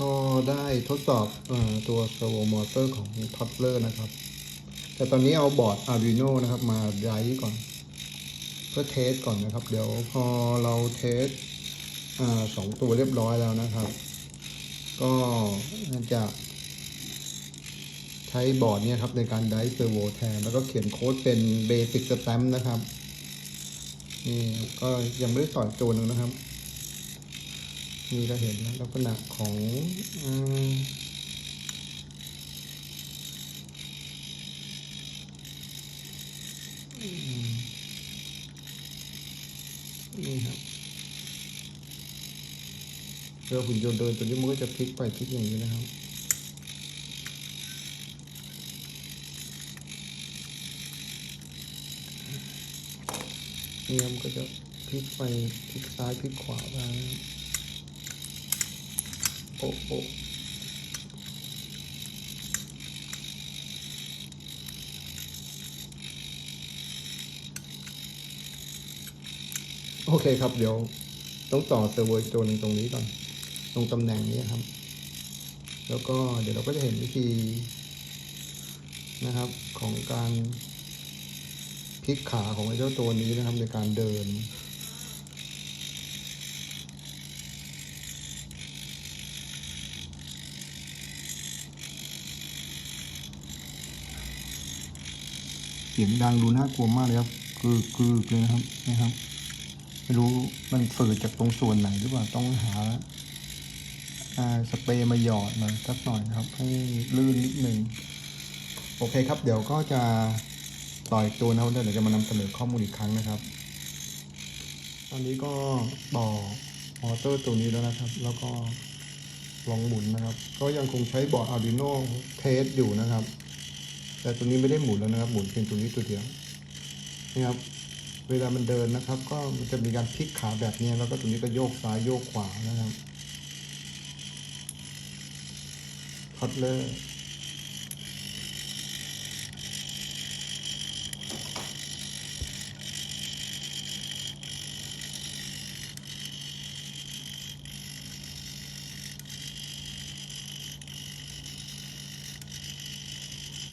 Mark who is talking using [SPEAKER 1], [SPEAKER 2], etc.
[SPEAKER 1] ก็ได้ทดสอบอตัวเซอร์โวมอเตอร์ของท็อปเลอร์นะครับ แต่ตอนนี้เอาบอร์ด Arduino นะครับ มาไดรฟ์ก่อน เพื่อเทสก่อนนะครับ เดี๋ยวพอเราเทสอสองตัวเรียบร้อยแล้วนะครับ ก็จะใช้บอร์ดเนี่ยครับในการไดเซอร์โวแทน แล้วก็เขียนโค้ดเป็นเบสิกสแตมนะครับ นี่ก็ยังไม่ได้สอนตัวนึงนะครับ นี่ก็เห็นแล้วลักษณะของนี่ครับเรือหุ่นยนต์เดินตัวนี้มันก็จะพลิกไปพลิกอย่างนี้นะครับเนี่ยมันก็จะพลิกไปพลิกซ้ายพลิกขวาได้ โอ้โอ้โอเคครับ เดี๋ยวต้องต่อเซอร์โวอีกตัวนึงตรงนี้ก่อน ตรงตำแหน่งนี้ครับ แล้วก็เดี๋ยวเราก็จะเห็นวิธีนะครับของการพลิกขาของไอ้เจ้าตัวนี้นะครับในการเดิน สียงดังดูน่ากลัวมากเลยครับคือกรึกเลยนะครับนะครับ ไม่รู้มันฝืดจากตรงส่วนไหนหรือเปล่าต้องหาอ่าสเปรย์มาหยอดมาสักหน่อยนะครับ ให้ลื่นนิดหนึ่งโอเคครับ เดี๋ยวก็จะต่ออีกตัวนะครับเดี๋ยวจะมานำเสนอข้อมูลอีกครั้งนะครับ ตอนนี้ก็ต่อมอเตอร์ตัวนี้แล้วนะครับ แล้วก็ลองหมุนนะครับ ก็ยังคงใช้บอร์ด Arduino เทสอยู่นะครับ แต่ตัวนี้ไม่ได้หมุนแล้วนะครับ หมุนเพียงตัวนี้ตัวเดียวนี่ครับเวลามันเดินนะครับ ก็มันจะมีการพลิกขาแบบนี้แล้วก็ตัวนี้ก็โยกซ้ายโยกขวานะครับพัดเลอร์